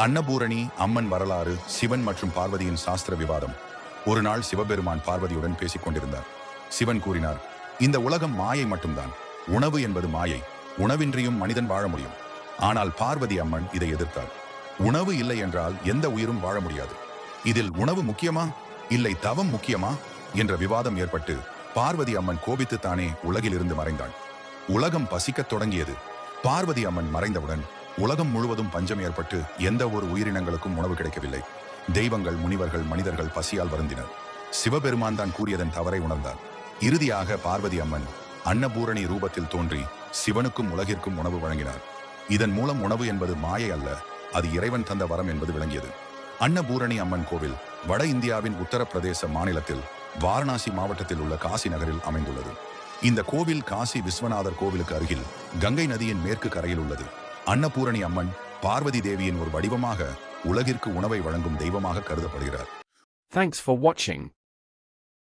அன்னபூரணி அம்மன் வரலாறு சிவன் மற்றும் பார்வதியின் சாஸ்திர விவாதம். ஒரு நாள் சிவபெருமான் பார்வதியுடன் பேசிக் கொண்டிருந்தார். சிவன் கூறினார் இந்த உலகம் மாயை மட்டும்தான். உணவு என்பது மாயை. உணவின்றியும் மனிதன் வாழ முடியும். ஆனால் பார்வதி அம்மன் இதை எதிர்த்தார். உணவு இல்லை என்றால் எந்த உயிரும் வாழ முடியாது. இதில் உணவு முக்கியமா? இல்லை தவம் முக்கியமா? என்ற விவாதம் ஏற்பட்டு பார்வதி அம்மன் கோபித்து தானே உலகிலிருந்து மறைந்தாள். உலகம் பசிக்கத் தொடங்கியது. பார்வதி அம்மன் மறைந்தவுடன் உலகம் முழுவதும் பஞ்சம் ஏற்பட்டு எந்த ஒரு உயிரினங்களுக்கும் உணவு கிடைக்கவில்லை. தெய்வங்கள் முனிவர்கள் மனிதர்கள் பசியால் வருந்தினர். சிவபெருமான் தான் கூறியதன் தவறை உணர்ந்தார். இறுதியாக பார்வதி அம்மன் அன்னபூரணி ரூபத்தில் தோன்றி சிவனுக்கும் உலகிற்கும் உணவு வழங்கினார். இதன் மூலம் உணவு என்பது மாயை அல்ல அது இறைவன் தந்த வரம் என்பது விளங்கியது. அன்னபூரணி அம்மன் கோவில் வட இந்தியாவின் உத்தரப்பிரதேச மாநிலத்தில் வாரணாசி மாவட்டத்தில் உள்ள காசி நகரில் அமைந்துள்ளது. இந்த கோவில் காசி விஸ்வநாதர் கோவிலுக்கு அருகில் கங்கை நதியின் மேற்கு கரையில் உள்ளது. அன்னபூரணி அம்மன் பார்வதி தேவியின் ஒரு வடிவமாக உலகிற்கு உணவை வழங்கும் தெய்வமாக கருதப்படுகிறார் Thanks for watching.